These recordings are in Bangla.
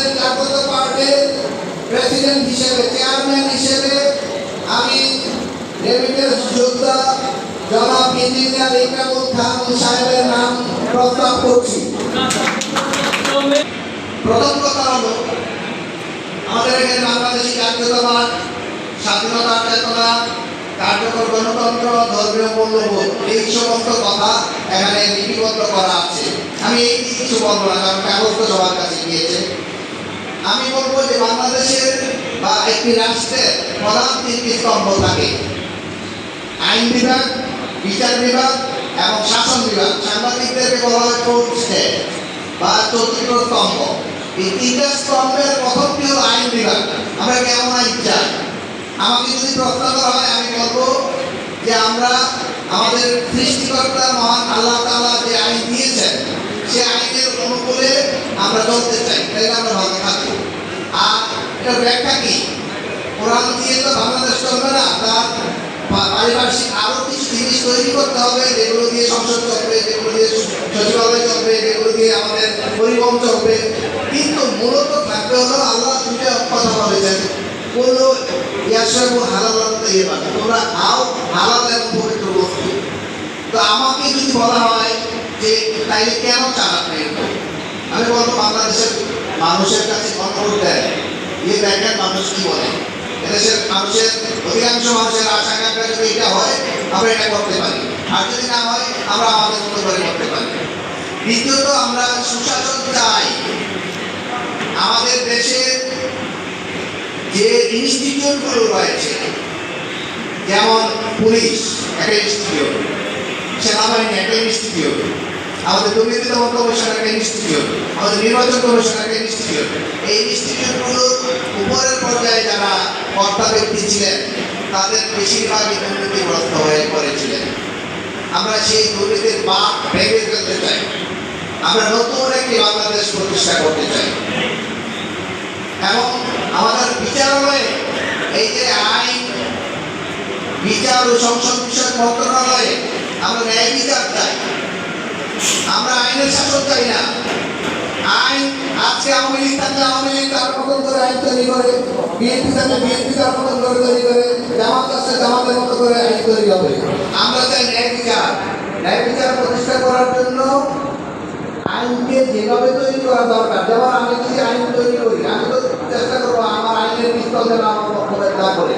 বাংলাদেশ জাতীয় পার্টির প্রেসিডেন্ট হিসেবে, চেয়ারম্যান হিসেবে আমি রেমিটেন্স যোদ্ধা জনাব ইঞ্জিনিয়ার ইকরামুল খান সাহেবের নাম প্রস্তাব করছি। প্রথম কথা হলো, আমাদের এখানে বাংলাদেশি জাতীয়তাবাদ স্বাধীনতা চেতনা, কার্যকর গণতন্ত্র, ধর্মীয় মূল্যবোধ, এই সমস্ত কথা এখানে লিপিবদ্ধ করা আছে। আমি এই কিছু বলব না, কারণ কাগজ তো সবার কাছে গিয়েছে। আমি বলব যে বাংলাদেশের বা একটি রাষ্ট্রের প্রধান তিনটি স্তম্ভ থাকে। আইন বিভাগ, বিচার বিভাগ এবং শাসন বিভাগ। সাংবাদিকদেরকে বলা হয় স্টেট বা চতুর্থ স্তম্ভ। এই তিনটা স্তম্ভের প্রথমটি হলো আইন বিভাগ। আমরা কেমন আইন চাই? আমাকে যদি প্রশ্ন করা হয়, আমি বলব যে আমরা আমাদের সৃষ্টিকর্তা মহান আল্লাহ তাআলা যে আইন দিয়েছেন আমরা চলতে চাই তাইলে আমরা ভালো থাকব আর এটার ব্যাখ্যা কি? কোরআন দিয়ে তো বাংলাদেশ চলবে না, তার পারিপার্শ্বিক আরও কিছু জিনিস তৈরি করতে হবে, যেগুলো দিয়ে সংসদ চলবে, যেগুলো দিয়ে সচিবালয় চলবে, যেগুলো দিয়ে আমাদের পরিবহন চলবে। কিন্তু মূলত থাকবে হলো আল্লাহ দুটো কথা বলেছেন বলল ইয়াসাবু হালাল ইয়ে তোমরা খাও, হালাল এবং পবিত্র বস্তু। তো আমাকে যদি বলা হয় যে তাইলে কেন নেই আমি বলব বাংলাদেশের মানুষের কাছে কন্ট্রোল দেয়? এই দেখেন মানুষ কি বলে? এদেশের মানুষের অধিকাংশ মানুষের আশা আকাঙ্ক্ষা যদি এটা হয়, আমরা এটা করতে পারি। আর যদি না হয়, আমরা আমাদের মতো করে করতে পারি। দ্বিতীয়ত, আমরা সুশাসন চাই। আমাদের দেশে যে ইনস্টিটিউটগুলো রয়েছে, যেমন পুলিশ, একটা ইনস্টিটিউট সেনাবাহিনী, একটা ইনস্টিটিউট আমাদের দুর্নীতি দমন কমিশন একটা ইনস্টিটিউট আমাদের নির্বাচন কমিশন একটা ইনস্টিটিউট এই ইনস্টিটিউটগুলোর উপরের পর্যায়ে যারা কর্তা ব্যক্তি ছিলেন, তাদের বেশিরভাগই দুর্নীতিগ্রস্ত হয়ে পড়েছিলেন। আমরা সেই দুর্নীতির বাপ ভেঙে ফেলতে চাই। আমরা নতুন একটি বাংলাদেশ প্রতিষ্ঠা করতে চাই। এবং আমাদের বিচারালয়ে এই যে আইন, বিচার ও সংসদ বিষয়ক মন্ত্রণালয়ে আমরা ন্যায় বিচার চাই। আমরা আইনের শাসন চাই না। আইন আজকে আওয়ামী লীগ থাকলে আওয়ামী লীগ তার মতন করে আইন তৈরি করে, বিএনপি থাকলে বিএনপি তার মতন করে তৈরি করে, জামাত আছে, জামাতের মতো করে আইন তৈরি হবে। আমরা চাই ন্যায় বিচার। ন্যায় বিচার প্রতিষ্ঠা করার জন্য আইনকে যেভাবে তৈরি করা দরকার, যেমন আমি যদি আইন তৈরি করি, আমি তো চেষ্টা করব আমার আইনের পিস্তল যেন আমার পক্ষে না করে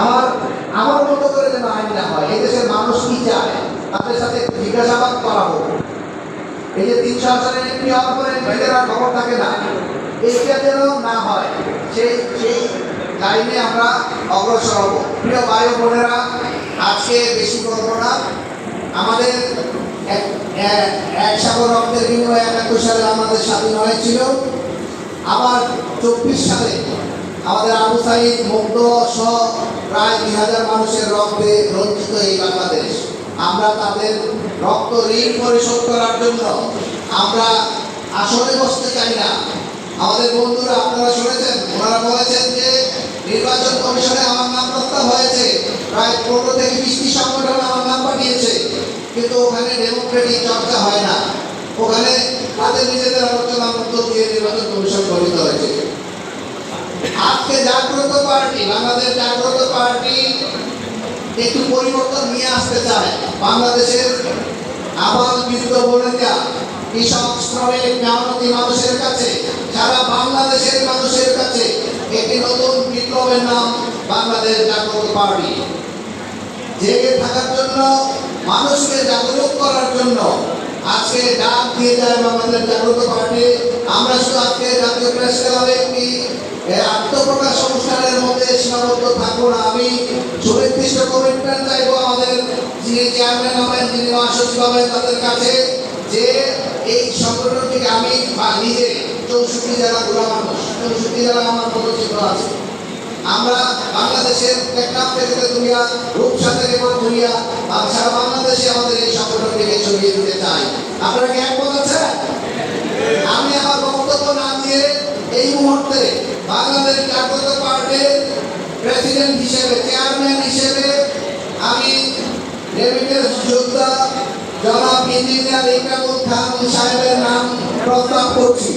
আমার আমার মতো করে যেন আইন না হয়, এই দেশের মানুষ কি চায়? তাদের সাথে জিজ্ঞাসাবাদ করা হোক এই যে তিনশো আসনে এমপি হওয়ার পরে আর খবর থাকে না এইটা যেন না হয়, সেই সেই লাইনে আমরা অগ্রসর হব। প্রিয় ভাই বোনেরা, আজকে বেশি করব না। আমাদের এক সাগর রক্তের বিনিময়ে একাত্তর সালে আমাদের স্বাধীন হয়েছিল। আবার চব্বিশ সালে আমাদের আবু সাইদ মুগ্ধ সহ প্রায় দুই হাজার মানুষের রক্তে রঞ্জিত এই বাংলাদেশ। আমরা তাদের রক্ত ঋণ পরিশোধ করার জন্য আমরা আসলে বসতে চাই না। আমাদের বন্ধুরা, আপনারা শুনেছেন, ওনারা বলেছেন যে নির্বাচন কমিশনে আমার নাম প্রস্তাব হয়েছে। প্রায় পনেরো থেকে বিশটি সংগঠন আমার নাম পাঠিয়েছে। কিন্তু ওখানে ডেমোক্রেটিক চর্চা হয় না। ওখানে তাদের নিজেদের আলোচনার মধ্য দিয়ে নির্বাচন কমিশন গঠিত হয়েছে। আজকে জাগ্রত পার্টি একটু পরিবর্তন নিয়ে আসতে চায়। বাংলাদেশের আবাল বৃদ্ধ বোনেরা কৃষক, শ্রমিক, মেহনতি মানুষের কাছে সারা বাংলাদেশের মানুষের কাছে একটি নতুন বিপ্লবের নাম বাংলাদেশ জাগ্রত পার্টি। জেগে থাকার জন্য, মানুষকে জাগরুক করার জন্য আজকে ডাক দিয়ে যায় বাংলাদেশ জাগ্রত পার্টি। আমরা শুধু আজকে জাতীয় প্রেস ক্লাবে একটি আত্মপ্রকাশ অনুষ্ঠানের মধ্যে সীমাবদ্ধ থাকব না আমি সুনির্দিষ্ট কমিটমেন্ট চাইব আমাদের যিনি চেয়ারম্যান হবেন, যিনি মহাসচিব হবেন, তাদের কাছে যে এই সংগঠনটিকে আমি বা নিজে চৌষট্টি জেলা ঘোরা মানুষ চৌষট্টি জেলা আমার পদচিহ্ন আছে। আমরা বাংলাদেশের টেকনাফ থেকে দুনিয়া রূপসা থেকে দুনিয়া সারা বাংলাদেশে আমাদের এই সংগঠনটিকে ছড়িয়ে দিতে চাই। আপনারা কি একমত আছেন? আমি আমার বক্তব্য না দিয়ে এই মুহূর্তে বাংলাদেশ জাগ্রত পার্টির প্রেসিডেন্ট হিসেবে, চেয়ারম্যান হিসেবে আমি রেমিটেন্স যোদ্ধা জনাব ইঞ্জিনিয়ার ইকরামুল খান সাহেবের নাম প্রস্তাব করছি।